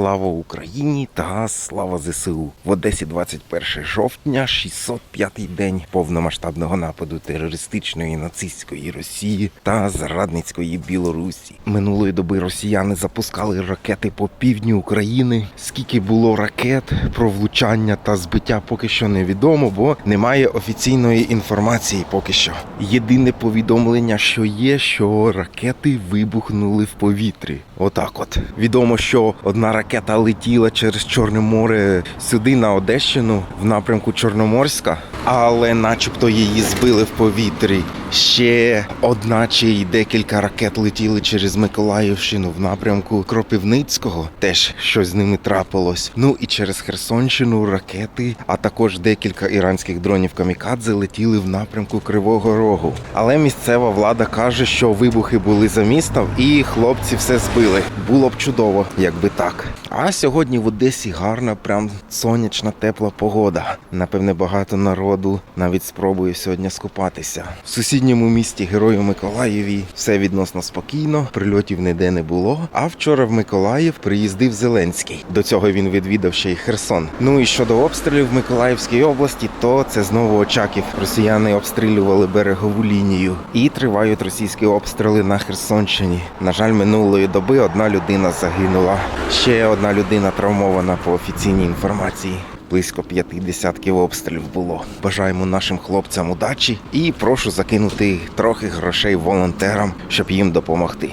Слава Україні та слава ЗСУ. В Одесі 21 жовтня, 605-й день повномасштабного нападу терористичної нацистської Росії та зрадницької Білорусі. Минулої доби росіяни запускали ракети по півдню України. Скільки було ракет про влучання та збиття, поки що невідомо, бо немає офіційної інформації поки що. Єдине повідомлення, що є, що ракети вибухнули в повітрі. Отак, от відомо, що одна ракета летіла через Чорне море сюди на Одещину в напрямку Чорноморська, але начебто її збили в повітрі. Ще одна чи й декілька ракет летіли через Миколаївщину в напрямку Кропивницького. Теж щось з ними трапилось. Ну і через Херсонщину ракети, а також декілька іранських дронів камікадзе летіли в напрямку Кривого Рогу. Але місцева влада каже, що вибухи були за містом, і хлопці все збили. Було б чудово, якби так. А сьогодні в Одесі гарна, прям сонячна, тепла погода. Напевне, багато народу навіть спробує сьогодні скупатися. В сусідньому місті Герою Миколаєві все відносно спокійно, прильотів ніде не було. А вчора в Миколаїв приїздив Зеленський. До цього він відвідав ще й Херсон. Ну і щодо обстрілів в Миколаївській області, то це знову Очаків. Росіяни обстрілювали берегову лінію і тривають російські обстріли на Херсонщині. На жаль, минулої доби одна людина загинула. Ще одна людина травмована по офіційній інформації. Близько п'яти десятків обстрілів було. Бажаємо нашим хлопцям удачі і прошу закинути трохи грошей волонтерам, щоб їм допомогти.